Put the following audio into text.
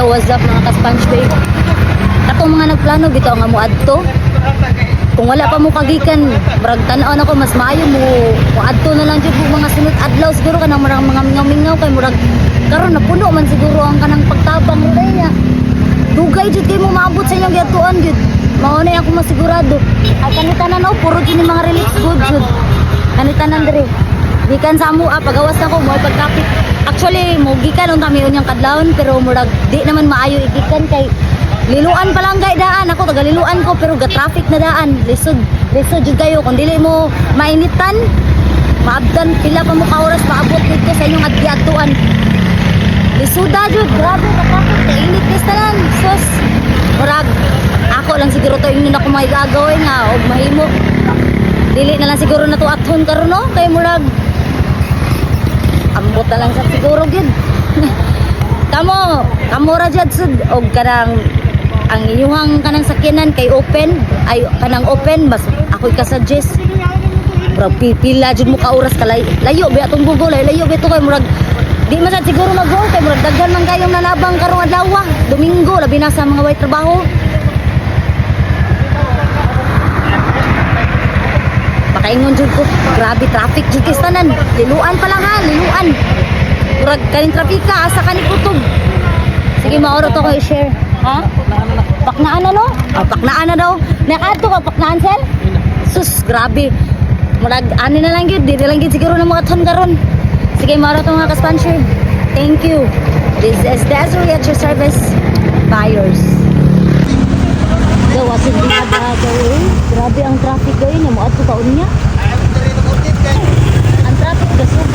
Hello, what's up mga ka-sponge babe? Katong mga nagplano bitaw nga mo adto. Kung wala pa mo kagikan, murag tan-aw na ko mas maayo mo. Mo adto na lang jud mo mga sunod adlaw siguro kanang murag mga mingaw-mingaw kay murag karon na puno man siguro ang kanang pagtabang mo niya. Dugay jud kay mo maabot sa inyong gatuan jud. Mao na ako masigurado. Ay kanitanan no, puro kini mga relics good jud. Kanitanan dire. Gikan sa amo ah, pagawas na ko mo pagkapit. Actually, mo gikan on kami unyang kadlawon pero murag di naman maayo igikan kay liluan pa lang kay daan. Ako tagaliluan ko pero ga traffic na daan. Lisod lisod jud kayo. Kung dili mo mainitan maabdan pila pa mo ka oras maabot dito sa inyong adgiatuan lisuda jud. Grabe ka traffic kainit is tanan sus. Murag ako lang siguro to ingin ako may gagawin nga og mahimo. Dili na lang siguro na to athon karon no? Kay murag ambot na lang sa siguro gid kamo kamo ra jud sud. Og kanang ang inyuhang kanang sakyanan kay open ay kanang open mas ako ka suggest murag pipila jud mo ka oras kalay layo ba atong Google ay layo ba to kay murag di man sad siguro mag kay murag daghan man kayong nanabang karong adlaw domingo labi na sa mga way trabaho Pakaingon jud ko, grabe traffic jud kay tanan. Liluan pa lang ha, liluan. Murag kaning trapika asa kani kutob. Sige maoro to ko i-share. Ha? Paknaan na no? Ah, paknaan na daw. Nakadto ka paknaan sel? Sus, grabe. Murag ani na lang gyud, di na lang gyud siguro na mga ton karon. Sige maoro to mga ka-sponsor. Thank you. This is Desiree at your service. Buyers. Gawa sa di na ba gawin? Grabe ang traffic gayon, mo at ato kaon niya. Ang traffic gasog.